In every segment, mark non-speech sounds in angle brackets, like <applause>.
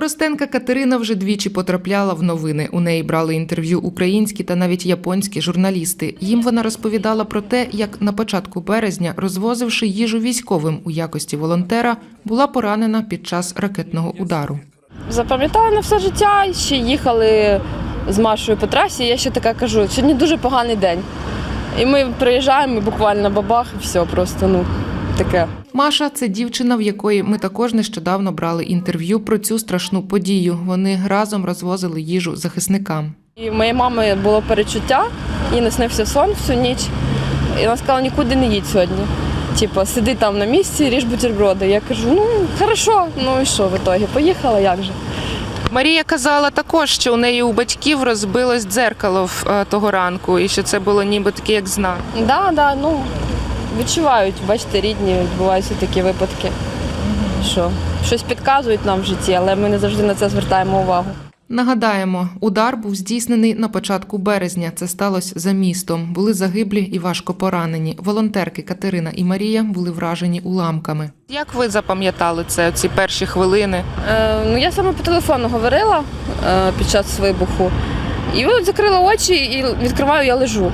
Коростенка Катерина вже двічі потрапляла в новини. У неї брали інтерв'ю українські та навіть японські журналісти. Їм вона розповідала про те, як на початку березня, розвозивши їжу військовим у якості волонтера, була поранена під час ракетного удару. Запам'ятала на все життя, ще їхали з Машою по трасі. Я ще така кажу, сьогодні дуже поганий день. І ми приїжджаємо, буквально бабах, і все, просто ну таке. Маша це дівчина, в якої ми також нещодавно брали інтерв'ю про цю страшну подію. Вони разом розвозили їжу захисникам. І в моєї мами було перечуття, їй не снився сон всю ніч. І вона сказала, нікуди не їдь сьогодні. Типу, сиди там на місці, ріж бутерброди. Я кажу, ну хорошо, ну і що в ітогі? Поїхала, як же? Марія казала також, що у неї у батьків розбилось дзеркало в, е, того ранку, і що це було ніби таке, як знак. Да, да, ну відчувають, бачите, рідні, відбуваються такі випадки. Що щось підказують нам в житті, але ми не завжди на це звертаємо увагу. Нагадаємо, удар був здійснений на початку березня. Це сталося за містом. Були загиблі і важко поранені. Волонтерки Катерина і Марія були вражені уламками. Як ви запам'ятали це ці перші хвилини? Е, ну я саме по телефону говорила е, під час вибуху. І от закрила очі і відкриваю, я лежу.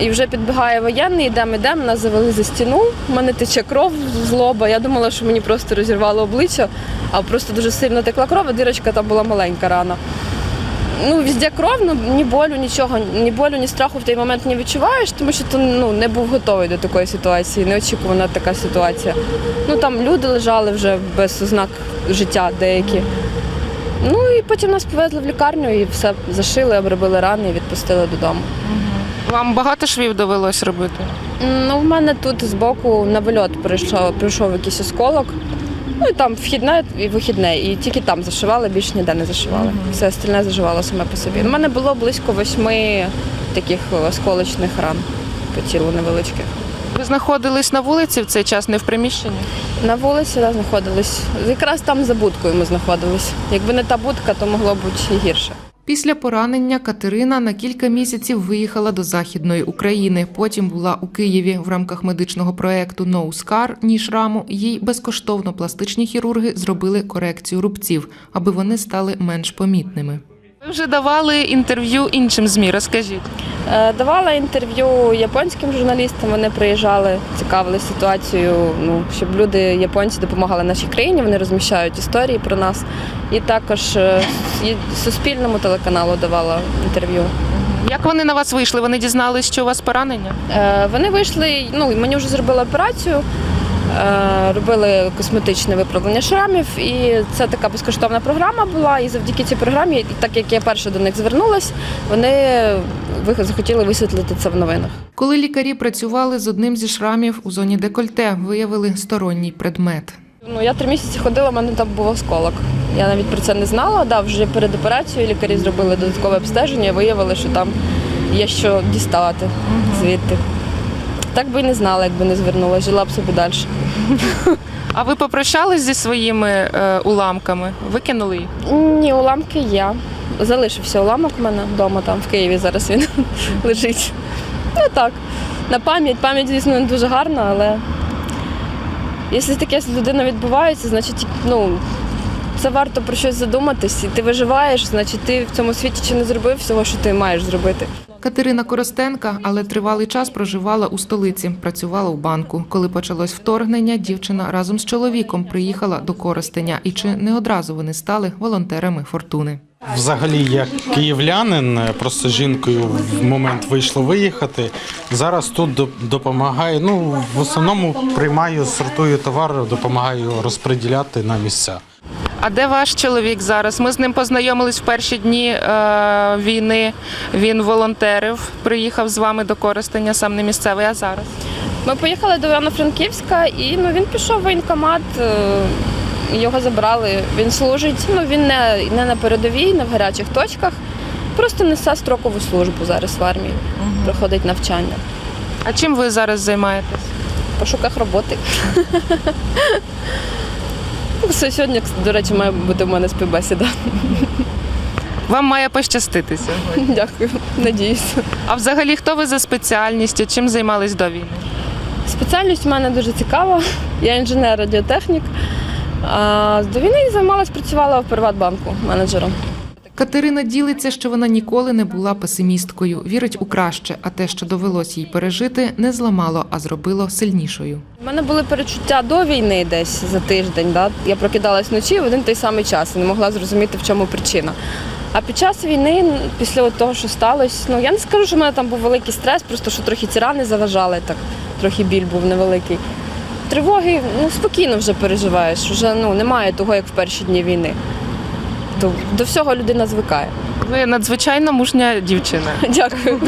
І вже підбігає воєнний, йдемо, йдемо, нас завели за стіну. У мене тече кров з лоба. Я думала, що мені просто розірвало обличчя, а просто дуже сильно текла кров, а дирочка там була маленька рана. Ну, везде кров, ну ні болю, нічого, ні болю, ні страху в той момент не відчуваєш, тому що ти ну, не був готовий до такої ситуації, неочікувана така ситуація. Ну там люди лежали вже без ознак життя деякі. Ну і потім нас повезли в лікарню і все зашили, обробили рани і відпустили додому. Вам багато швів довелось робити? Ну, в мене тут збоку на вильот прийшов, прийшов якийсь осколок. Ну і там вхідне і вихідне. І тільки там зашивали, більше ніде не зашивали. Все остальне заживало саме по собі. У мене було близько восьми таких осколочних ран по тілу невеличких. Ви знаходились на вулиці в цей час, не в приміщенні? На вулиці да, знаходились. Якраз там за будкою ми знаходились. Якби не та будка, то могло бути і гірше. Після поранення Катерина на кілька місяців виїхала до Західної України. Потім була у Києві в рамках медичного проекту No Scar – ні шраму. Їй безкоштовно пластичні хірурги зробили корекцію рубців, аби вони стали менш помітними. Ви вже давали інтерв'ю іншим змі. Розкажіть. Е, Давала інтерв'ю японським журналістам. Вони приїжджали, цікавилися ситуацією. Ну щоб люди японці допомагали нашій країні. Вони розміщають історії про нас. І також е, Суспільному телеканалу давала інтерв'ю. Як вони на вас вийшли? Вони дізнались, що у вас поранення? Е, Вони вийшли. Ну мені вже зробили операцію. Е, Робили косметичне виправлення шрамів, і це така безкоштовна програма була. І завдяки цій програмі, так як я перша до них звернулась, вони захотіли висвітлити це в новинах. Коли лікарі працювали з одним зі шрамів у зоні декольте, виявили сторонній предмет. Ну, я три місяці ходила, у мене там був осколок. Я навіть про це не знала. Да, вже перед операцією лікарі зробили додаткове обстеження, виявили, що там є що діставати звідти. Так би і не знала, якби не звернулася, жила б собі далі. А ви попрощались зі своїми е, уламками? Викинули їх? Ні, уламки є. Залишився уламок у мене вдома, там в Києві зараз він <laughs> лежить. Ну так. На пам'ять. Пам'ять, звісно, не дуже гарна, але якщо таке з людиною відбувається, значить ну, це варто про щось задуматись. І ти виживаєш, значить ти в цьому світі чи не зробив всього, що ти маєш зробити. Катерина Коростенка, але тривалий час проживала у столиці, працювала у банку. Коли почалось вторгнення, дівчина разом з чоловіком приїхала до Коростеня. І чи не одразу вони стали волонтерами фортуни? Взагалі, як київлянин, просто жінкою в момент вийшло виїхати. Зараз тут доп- допомагаю. Ну, в основному приймаю, сортую товар, допомагаю розподіляти на місця. А де ваш чоловік зараз? Ми з ним познайомились в перші дні е, війни. Він волонтерив, приїхав з вами до Коростеня, сам не місцевий, а зараз. Ми поїхали до Івано-Франківська і ну, він пішов в воєнкомат, е, його забрали. Він служить. Ну, він не, не на передовій, не в гарячих точках. Просто несе строкову службу зараз в армії, проходить навчання. А чим ви зараз займаєтесь? В пошуках роботи. <laughs> Ну, все, Сьогодні, до речі, має бути в мене співбесіда. Вам має пощастити сьогодні. <laughs> Дякую, надіюсь. А взагалі, хто ви за спеціальністю? Чим займались до війни? Спеціальність у мене дуже цікава. Я інженер-радіотехнік. А до війни займалась, працювала в Приватбанку менеджером. Катерина ділиться, що вона ніколи не була песимісткою, вірить у краще, а те, що довелось їй пережити, не зламало, а зробило сильнішою. У мене були перечуття до війни десь за тиждень. Да? Я прокидалась вночі в один той самий час і не могла зрозуміти, в чому причина. А під час війни, після того, що сталося, ну я не скажу, що в мене там був великий стрес, просто що трохи ці рани заважали, так трохи біль був невеликий. Тривоги ну, спокійно вже переживаєш, вже ну, немає того, як в перші дні війни. То до всього людина звикає. Ви надзвичайно мужня дівчина. <laughs> Дякую.